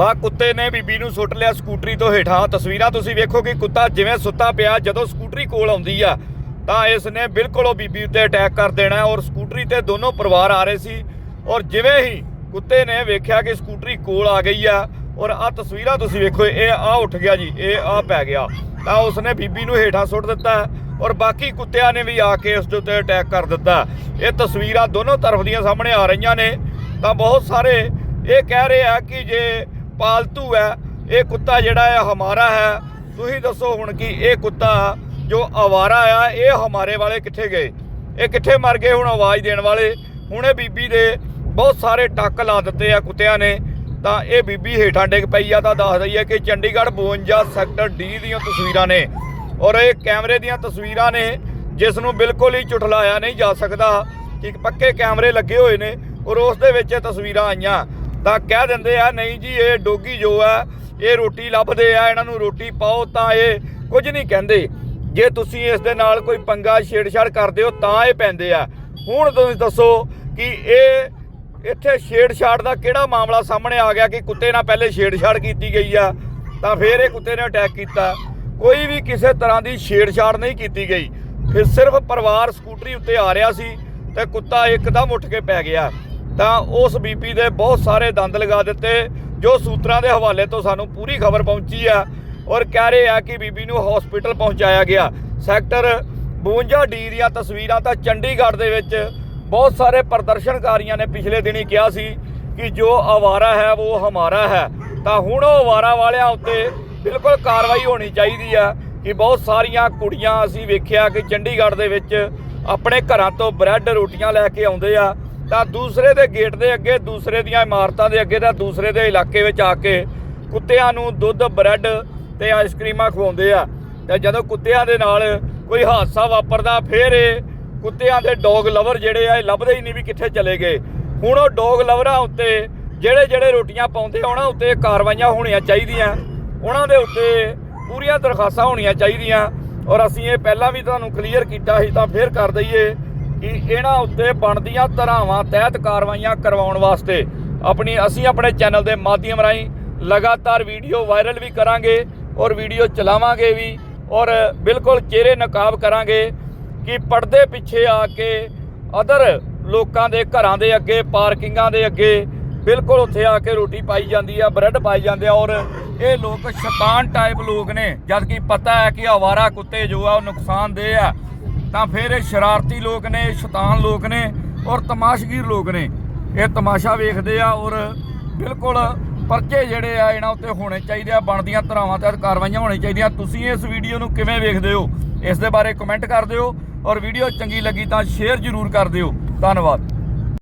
ਆ ਕੁੱਤੇ ਨੇ ਬੀਬੀ ਨੂੰ ਸੁੱਟ ਲਿਆ ਸਕੂਟਰੀ ਤੋਂ ਹੇਠਾਂ। ਤਸਵੀਰਾਂ ਤੁਸੀਂ ਵੇਖੋ ਕਿ ਕੁੱਤਾ ਜਿਵੇਂ ਸੁੱਤਾ ਪਿਆ, ਜਦੋਂ ਸਕੂਟਰੀ ਕੋਲ ਆਉਂਦੀ ਆ, ਤਾਂ ਇਸ ਨੇ ਬਿਲਕੁਲ ਉਹ ਬੀਬੀ ਉੱਤੇ ਅਟੈਕ ਕਰ ਦੇਣਾ ਔਰ ਸਕੂਟਰੀ ਤੇ ਦੋਨੋਂ ਪਰਿਵਾਰ ਆ ਰਹੇ ਸੀ। ਔਰ ਜਿਵੇਂ ਹੀ ਕੁੱਤੇ ਨੇ ਵੇਖਿਆ ਕਿ ਸਕੂਟਰੀ ਕੋਲ ਆ ਗਈ ਆ, ਔਰ ਆ ਤਸਵੀਰਾਂ ਤੁਸੀਂ ਵੇਖੋ, ਇਹ ਆ ਉੱਠ ਗਿਆ ਜੀ, ਇਹ ਆ ਪੈ ਗਿਆ। ਤਾਂ ਉਸਨੇ ਬੀਬੀ ਨੂੰ ਹੇਠਾਂ ਸੁੱਟ ਦਿੱਤਾ ਔਰ ਬਾਕੀ ਕੁੱਤਿਆਂ ਨੇ ਵੀ ਆ ਕੇ ਉਸ ਦੇ ਉੱਤੇ ਅਟੈਕ ਕਰ ਦਿੱਤਾ। ਇਹ ਤਸਵੀਰਾਂ ਦੋਨੋਂ ਤਰਫ ਦੀਆਂ ਸਾਹਮਣੇ ਆ ਰਹੀਆਂ ਨੇ। ਤਾਂ ਬਹੁਤ ਸਾਰੇ ਇਹ ਕਹਿ ਰਹੇ ਆ ਕਿ ਜੇ ਪਾਲਤੂ ਹੈ, ਇਹ ਕੁੱਤਾ ਜਿਹੜਾ ਹੈ ਹਮਾਰਾ ਹੈ। ਤੁਸੀਂ ਦੱਸੋ ਹੁਣ ਕਿ ਇਹ ਕੁੱਤਾ ਜੋ ਆਵਾਰਾ ਆ, ਇਹ ਹਮਾਰੇ ਵਾਲੇ ਕਿੱਥੇ ਗਏ? ਇਹ ਕਿੱਥੇ ਮਰ ਗਏ ਹੁਣ ਆਵਾਜ਼ ਦੇਣ ਵਾਲੇ? ਹੁਣ ਇਹ ਬੀਬੀ ਦੇ ਬਹੁਤ ਸਾਰੇ ਟੱਕ ਲਾ ਦਿੱਤੇ ਆ ਕੁੱਤਿਆਂ ਨੇ। ਤਾਂ ਇਹ ਬੀਬੀ ਹੇਠਾਂ ਡਿੱਗ ਪਈ ਆ, ਤਾਂ ਦੱਸ ਦਈਏ ਕਿ ਚੰਡੀਗੜ੍ਹ 52 ਸੈਕਟਰ ਡੀ ਦੀਆਂ ਤਸਵੀਰਾਂ ਨੇ। ਔਰ ਇਹ ਕੈਮਰੇ ਦੀਆਂ ਤਸਵੀਰਾਂ ਨੇ, ਜਿਸ ਨੂੰ ਬਿਲਕੁਲ ਹੀ ਝੁਠਲਾਇਆ ਨਹੀਂ ਜਾ ਸਕਦਾ ਕਿ ਪੱਕੇ ਕੈਮਰੇ ਲੱਗੇ ਹੋਏ ਨੇ ਔਰ ਉਸ ਦੇ ਵਿੱਚ ਇਹ ਤਸਵੀਰਾਂ ਆਈਆਂ। ਤਾਂ ਕਹਿ ਦਿੰਦੇ ਆ, ਨਹੀਂ ਜੀ, ਇਹ ਡੋਗੀ ਜੋ ਆ, ਇਹ ਰੋਟੀ ਲੱਭਦੇ ਆ, ਇਹਨਾਂ ਨੂੰ ਰੋਟੀ ਪਾਓ ਤਾਂ ਇਹ ਕੁਝ ਨਹੀਂ ਕਹਿੰਦੇ। ਜੇ ਤੁਸੀਂ ਇਸ ਦੇ ਨਾਲ ਕੋਈ ਪੰਗਾ ਛੇੜਛਾੜ ਕਰਦੇ ਹੋ ਤਾਂ ਇਹ ਪੈਂਦੇ ਆ। ਹੁਣ ਤੁਸੀਂ ਦੱਸੋ ਕਿ ਇਹ ਇੱਥੇ ਛੇੜਛਾੜ ਦਾ ਕਿਹੜਾ ਮਾਮਲਾ ਸਾਹਮਣੇ ਆ ਗਿਆ ਕਿ ਕੁੱਤੇ ਨਾਲ ਪਹਿਲੇ ਛੇੜਛਾੜ ਕੀਤੀ ਗਈ ਆ, ਤਾਂ ਫਿਰ ਇਹ ਕੁੱਤੇ ਨੇ ਅਟੈਕ ਕੀਤਾ। ਕੋਈ ਵੀ ਕਿਸੇ ਤਰ੍ਹਾਂ ਦੀ ਛੇੜਛਾੜ ਨਹੀਂ ਕੀਤੀ ਗਈ। ਫਿਰ ਸਿਰਫ ਪਰਿਵਾਰ ਸਕੂਟਰੀ ਉੱਤੇ ਆ ਰਿਹਾ ਸੀ ਤੇ ਕੁੱਤਾ ਇੱਕਦਮ ਉੱਠ ਕੇ ਪੈ ਗਿਆ। ਤਾਂ ਉਸ ਬੀਪੀ ਦੇ ਬਹੁਤ ਸਾਰੇ ਦੰਦ ਲਗਾ ਦਿੱਤੇ, ਜੋ ਸੂਤਰਾਂ ਦੇ ਹਵਾਲੇ ਤੋਂ ਸਾਨੂੰ ਪੂਰੀ ਖਬਰ ਪਹੁੰਚੀ ਆ ਔਰ ਕਹਿ ਰਹੇ ਆ ਕਿ ਬੀਬੀ ਨੂੰ ਹਸਪੀਟਲ ਪਹੁੰਚਾਇਆ ਗਿਆ। ਸੈਕਟਰ 52 ਡੀ ਦੀਆਂ ਤਸਵੀਰਾਂ ਤਾਂ ਚੰਡੀਗੜ੍ਹ ਦੇ ਵਿੱਚ ਬਹੁਤ ਸਾਰੇ ਪ੍ਰਦਰਸ਼ਨਕਾਰੀਆਂ ਨੇ ਪਿਛਲੇ ਦਿਨੀ ਕਿਹਾ ਸੀ ਕਿ ਜੋ ਆਵਾਰਾ ਹੈ, ਉਹ ਹਮਾਰਾ ਹੈ। ਤਾਂ ਹੁਣ ਉਹ ਆਵਾਰਾ ਵਾਲਿਆਂ ਉੱਤੇ ਬਿਲਕੁਲ ਕਾਰਵਾਈ ਹੋਣੀ ਚਾਹੀਦੀ ਆ ਕਿ ਬਹੁਤ ਸਾਰੀਆਂ ਕੁੜੀਆਂ ਅਸੀਂ ਵੇਖਿਆ ਕਿ ਚੰਡੀਗੜ੍ਹ ਦੇ ਵਿੱਚ ਆਪਣੇ ਘਰਾਂ ਤੋਂ ਬ੍ਰੈਡ, ਰੋਟੀਆਂ ਲੈ ਕੇ ਆਉਂਦੇ ਆ। ਤਾਂ ਦੂਸਰੇ ਦੇ ਗੇਟ ਦੇ ਅੱਗੇ, ਦੂਸਰੇ ਦੀਆਂ ਇਮਾਰਤਾਂ ਦੇ ਅੱਗੇ ਤਾਂ ਦੂਸਰੇ ਦੇ ਇਲਾਕੇ ਵਿੱਚ ਆ ਕੇ ਕੁੱਤਿਆਂ ਨੂੰ ਦੁੱਧ, ਬ੍ਰੈਡ ਤੇ ਆਈਸਕ੍ਰੀਮਾਂ ਖਵਾਉਂਦੇ ਆ। ਤੇ ਜਦੋਂ ਕੁੱਤਿਆਂ ਦੇ ਨਾਲ ਕੋਈ ਹਾਦਸਾ ਵਾਪਰਦਾ, ਫਿਰ ਇਹ ਕੁੱਤਿਆਂ ਦੇ ਡੌਗ ਲਵਰ ਜਿਹੜੇ ਆ, ਇਹ ਲੱਭਦੇ ਹੀ ਨਹੀਂ ਵੀ ਕਿੱਥੇ ਚਲੇ ਗਏ। ਹੁਣ ਉਹ ਡੌਗ ਲਵਰਾਂ ਉੱਤੇ ਜਿਹੜੇ ਜਿਹੜੇ ਰੋਟੀਆਂ ਪਾਉਂਦੇ ਉਹਨਾਂ ਉੱਤੇ ਕਾਰਵਾਈਆਂ ਹੋਣੀਆਂ ਚਾਹੀਦੀਆਂ। ਉਹਨਾਂ ਦੇ ਉੱਤੇ ਪੂਰੀਆਂ ਦਰਖਾਸਤਾਂ ਹੋਣੀਆਂ ਚਾਹੀਦੀਆਂ। ਔਰ ਅਸੀਂ ਇਹ ਪਹਿਲਾਂ ਵੀ ਤੁਹਾਨੂੰ ਕਲੀਅਰ ਕੀਤਾ ਸੀ, ਤਾਂ ਫਿਰ ਕਰ ਦਈਏ। ਇਹਨਾਂ ਉੱਤੇ ਬਣਦੀਆਂ ਧਾਰਾਵਾਂ ਤਹਿਤ ਕਾਰਵਾਈਆਂ ਕਰਵਾਉਣ ਵਾਸਤੇ ਆਪਣੀ ਅਸੀਂ ਆਪਣੇ ਚੈਨਲ ਦੇ ਮਾਧਿਅਮ ਰਾਹੀਂ ਲਗਾਤਾਰ ਵੀਡੀਓ ਵਾਇਰਲ ਵੀ ਕਰਾਂਗੇ ਔਰ ਵੀਡੀਓ ਚਲਾਵਾਂਗੇ ਵੀ ਔਰ ਬਿਲਕੁਲ ਚਿਹਰੇ ਨਕਾਬ ਕਰਾਂਗੇ ਕਿ ਪਰਦੇ ਪਿੱਛੇ ਆ ਕੇ ਅਦਰ ਲੋਕਾਂ ਦੇ ਘਰਾਂ ਦੇ ਅੱਗੇ, ਪਾਰਕਿੰਗਾਂ ਦੇ ਅੱਗੇ ਬਿਲਕੁਲ ਉੱਥੇ ਆ ਕੇ ਰੋਟੀ ਪਾਈ ਜਾਂਦੀ ਆ, ਬ੍ਰੈਡ ਪਾਈ ਜਾਂਦੇ ਆ ਔਰ ਇਹ ਲੋਕ ਸ਼ੈਤਾਨ ਟਾਈਪ ਲੋਕ ਨੇ। ਜਦ ਕਿ ਪਤਾ ਹੈ ਕਿ ਆਵਾਰਾ ਕੁੱਤੇ ਜੋ ਆ ਉਹ ਨੁਕਸਾਨਦੇਹ ਆ। ਤਾਂ ਫਿਰ ਇਹ ਸ਼ਰਾਰਤੀ ਲੋਕ ਨੇ, ਸ਼ੈਤਾਨ ਲੋਕ ਨੇ ਔਰ ਤਮਾਸ਼ਗੀਰ ਲੋਕ ਨੇ। ਇਹ ਤਮਾਸ਼ਾ ਵੇਖਦੇ ਆ ਔਰ ਬਿਲਕੁਲ ਪਰਚੇ ਜਿਹੜੇ ਆ ਇਹਨਾਂ ਉੱਤੇ ਹੋਣੇ ਚਾਹੀਦੇ ਆ, ਬਣਦੀਆਂ ਧਰਾਵਾਂ ਤੇ ਕਾਰਵਾਈਆਂ ਹੋਣੀ ਚਾਹੀਦੀਆਂ। ਤੁਸੀਂ ਇਸ ਵੀਡੀਓ ਨੂੰ ਕਿਵੇਂ ਵੇਖਦੇ ਹੋ? ਇਸ ਦੇ ਬਾਰੇ ਕਮੈਂਟ ਕਰ ਦਿਓ ਔਰ ਵੀਡੀਓ ਚੰਗੀ ਲੱਗੀ ਤਾਂ ਸ਼ੇਅਰ ਜ਼ਰੂਰ ਕਰ ਦਿਓ। ਧੰਨਵਾਦ।